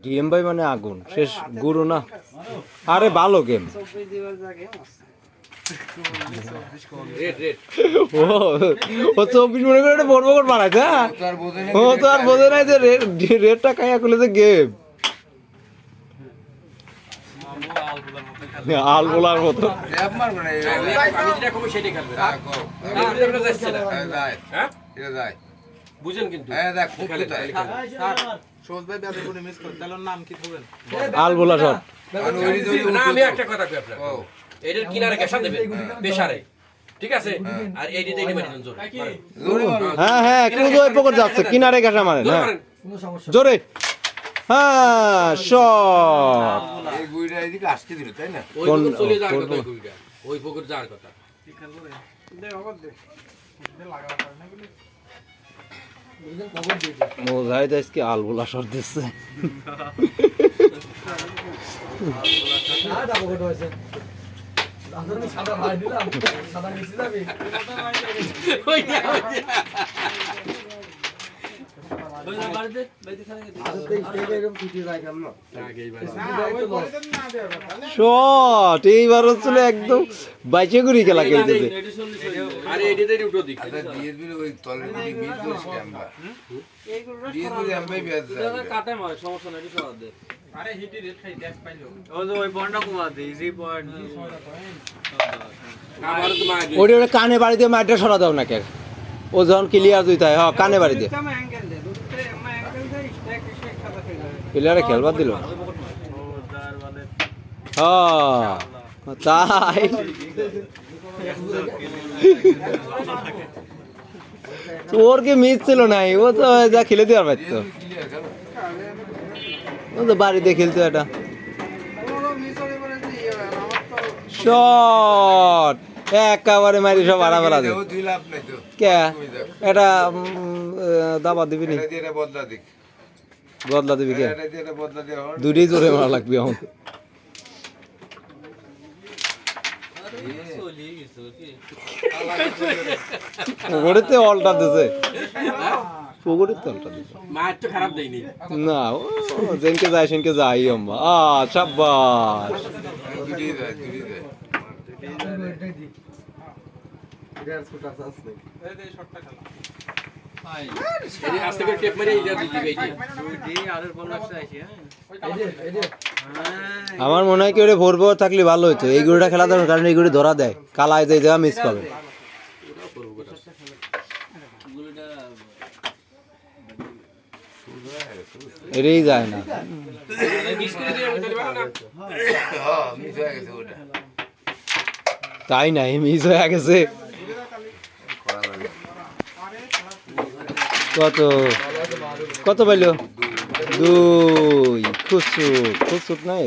DM ভাই মানে আগুন। শেষ গুরু না। আরে ভালো গেম। ও ও চব্বিশ মনে করে একটা বড় বড় বানাইছে হ্যাঁ? ও তো আর বোঝে নাই যে রেটটা খাইয়া খুলে যে গেম। আল বোলার মতো। না হ্যাঁ বুঝেন কিন্তু। খেলেন। ভাই ব্যাপারে করে মিস করে তাহলে নাম কি থাকবেন আল শট না আমি একটা কথা কই আপনার এটার কিনারে গেসা দেবেন পেশারে ঠিক আছে? আর এই দিতে মারি দেন জোরে। হ্যাঁ হ্যাঁ ওই পকর যাচ্ছে কিনারে গেছা মারেন জোরে হ্যাঁ। জোরে। হ্যাঁ শট। এই গুইটা এদিকে আসতে দিল তাই না? ওই চলে যাওয়ার কথা ওই ওই পুকুর যাওয়ার কথা। মোজাহিদ আজকে আল বোলা শট দিচ্ছে শট এইবার হচ্ছিল একদম বাইচে গুড়ি খেলা খেলতেছে। আরে দিক। আচ্ছা ডিএসবি ওই তলের গুটি মিস করিস আমরা। ডিএসবি আমবাই বেজ আরে হিটি রেট খাই দেখ পাইলো। আমার তো মা ওটা ওটা কানে বাড়ি দিয়ে মাঠটা সরা দাও না কে ও যখন ক্লিয়ার দিতে হয় হ্যাঁ কানে বাড়ি দিয়ে। প্লেয়ারে খেলবার দিল? হ্যাঁ তাই। ওর কি মিস ছিল নাই? ও তো যা খেলে দেওয়ার পারতো। ও তো বাড়িতে খেলতো এটা। শট! একেবারে মারি সব আড়া তো কে? এটা দাবা দিবি নি? বদলা দিবি কে? দুটোই জোরে মারা লাগবে এখন। পুকুরেতে অলটা দিছে। পুকুরেতে অলটা দিছে। তো খারাপ দেয়নি। না ও যেনকে যায় সেনকে যাই আম্মা। আ সাব্বাস। দুটি দেয় দুটি দেয় এই যে আস্তে করে টেপ মেরে এইটা দিয়ে দিবে এই যে আমার মনে হয় কি ওটা ভোর ভোর থাকলে ভালো হতো এই গুড়িটা খেলা দেওয়ার কারণ এই গুড়ি ধরা দেয়। কালায় যে জায়গা মিস পাবে এটাই যায় না। তাই নাই মিস হয়ে গেছে। কত? কত পাইলো? দুই। খুচুক খুচুক নাই